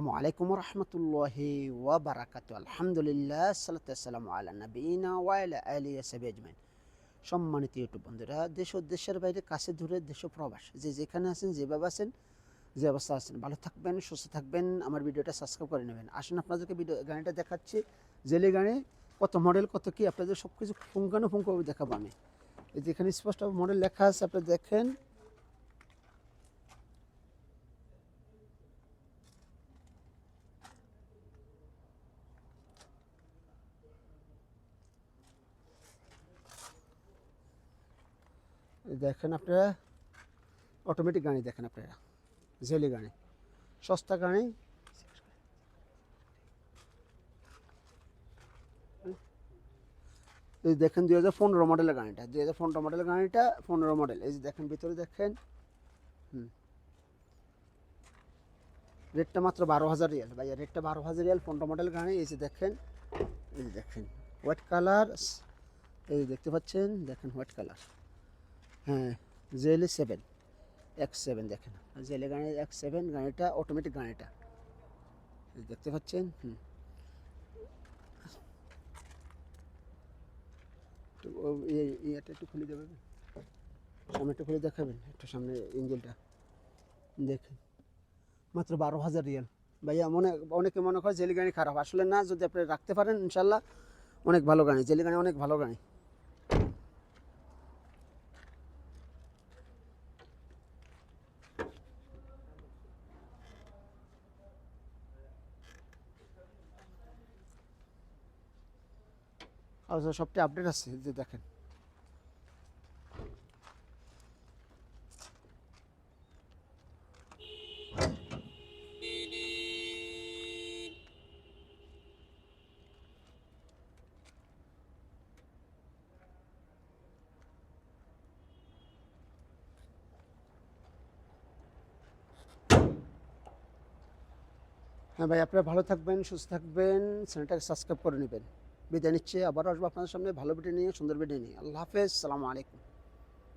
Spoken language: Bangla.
আসসালামু আলাইকুম রহমতুল্লাহি ওয়া বারাকাতু আলহামদুলিল্লাহ সালাতাম আলা নবীনা ওয়াইলা আলী সাবি আজমাইন সম্মানিত ইউটিউব বন্ধুরা, দেশ ও দেশের বাইরে, কাছে দূরে, দেশ প্রবাস, যে যেখানে আছেন যেভাবে আছেন, যে অবস্থা আছেন, ভালো থাকবেন, সুস্থ থাকবেন, আমার ভিডিওটা সাবস্ক্রাইব করে নেবেন। আসুন আপনাদেরকে ভিডিও গাড়িটা দেখাচ্ছি, জেলে গাড়ি কত মডেল কত কি, আপনাদের সব কিছু পুঙ্খানুপুঙ্খভাবে দেখাবো আমি। যেখানে স্পষ্ট মডেল লেখা আছে, আপনি দেখেন দেখেন আপনারা অটোমেটিক গাড়ি দেখেন আপনারা, জেলি গাড়ি, সস্তা গাড়ি। এই দেখেন দুই হাজার পনেরো মডেলের গাড়িটা, দুই হাজার পনেরো মডেলের গাড়িটা, পনেরো মডেল এই যে দেখেন ভিতরে দেখেন, হুম। রেটটা মাত্র বারো হাজার রিয়াল। ভাইয়া, রেটটা বারো হাজার রিয়াল, পনেরো মডেল গাড়ি। এই যে দেখেন, এই দেখেন হোয়াইট কালার এই দেখতে পাচ্ছেন, দেখেন হোয়াইট কালার হ্যাঁ জেলে সেভেন এক্স সেভেন দেখেন। জেলে গাড়ি এক্স সেভেন গাড়িটা অটোমেটিক গাড়িটা দেখতে পাচ্ছেন? হুম। ইয়েটা একটু খুলে দেবেন সামনে একটু খুলে দেখাবেন? একটু সামনে ইঞ্জিনটা দেখেন। মাত্র বারো হাজার রিয়াল। ভাইয়া, মনে, অনেকে মনে করে জেলি গাড়ি খারাপ। আসলে না, যদি আপনি রাখতে পারেন, ইনশাল্লাহ অনেক ভালো গাড়ি জেলি গাড়ি অনেক ভালো গাড়ি আর সবটা আপডেট আছে যে দেখেন। হ্যাঁ ভাই, আপনারা ভালো থাকবেন, সুস্থ থাকবেন, চ্যানেলটাকে সাবস্ক্রাইব করে নেবেন। বিদায় নিচ্ছে। আবার আসব আপনাদের সামনে ভালো ভিডিও নিয়ে, সুন্দর ভিডিও নিয়ে। আল্লাহ হাফেজ। সালামু আলাইকুম।